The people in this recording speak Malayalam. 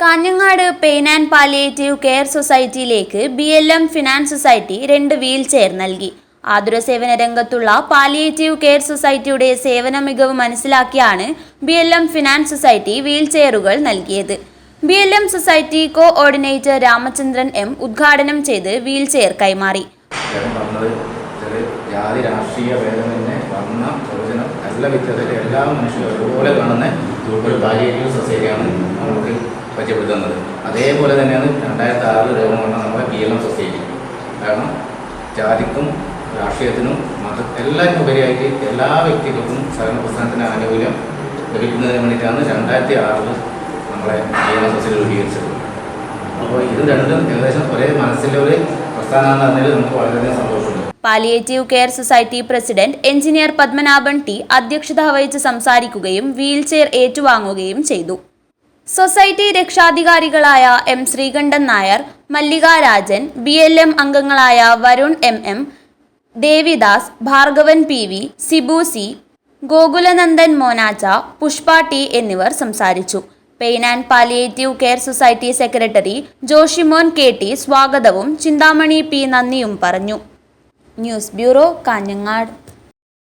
Kanhangad pain and palliative care സൊസൈറ്റിയിലേക്ക് B L M finance society രണ്ട് വീൽ ചെയർ നൽകി. ആതുര സേവന രംഗത്തുള്ള പാലിയേറ്റീവ് കെയർ സൊസൈറ്റിയുടെ സേവന മികവ് മനസ്സിലാക്കിയാണ് B L M finance society wheel ചെയറുകൾ നൽകിയത്. B L M society coordinator Ramachandran M ഉദ്ഘാടനം ചെയ്ത് വീൽ ചെയർ കൈമാറി എല്ലാ മനുഷ്യരും ഒരുപോലെ കാണുന്ന ഒരു പാലിയേറ്റീവ് സൊസൈറ്റിയാണ് പരിചയപ്പെടുത്തുന്നത്. അതേപോലെ തന്നെയാണ് രണ്ടായിരത്തി ആറിൽ രൂപം കൊണ്ട നമ്മുടെ പി എൽ എം സൊസൈറ്റി. കാരണം ജാതിക്കും രാഷ്ട്രീയത്തിനും മത എല്ലാത്തിനും ഉപരിയായിട്ട് എല്ലാ വ്യക്തികൾക്കും സഹകരണ പ്രസ്ഥാനത്തിന്റെ ആനുകൂല്യം ലഭിക്കുന്നതിന് വേണ്ടിയിട്ടാണ് രണ്ടായിരത്തി ആറിൽ നമ്മളെ എം സൊസൈറ്റി രൂപീകരിച്ചത്. അപ്പോൾ ഇത് രണ്ടും ഏകദേശം ഒരേ മനസ്സിലെ ഒരു പ്രസ്ഥാനമാണെന്ന് പറഞ്ഞാൽ നമുക്ക് വളരെയധികം സന്തോഷമുണ്ട്. Palliative care society president engineer Padmanabhan T അധ്യക്ഷത വഹിച്ച് സംസാരിക്കുകയും വീൽ ചെയർ ഏറ്റുവാങ്ങുകയും ചെയ്തു. Society രക്ഷാധികാരികളായ M Sreekantan Nair Mallika Rajan B L M അംഗങ്ങളായ Varun M M Devidas Bhargavan P V Sibu C Gokulanandan Monacha Pushpa T എന്നിവർ സംസാരിച്ചു. Pain and palliative care society secretary Joshimon K T സ്വാഗതവും ചിന്താമണി പി നന്ദിയും പറഞ്ഞു. News bureau Kanhangad.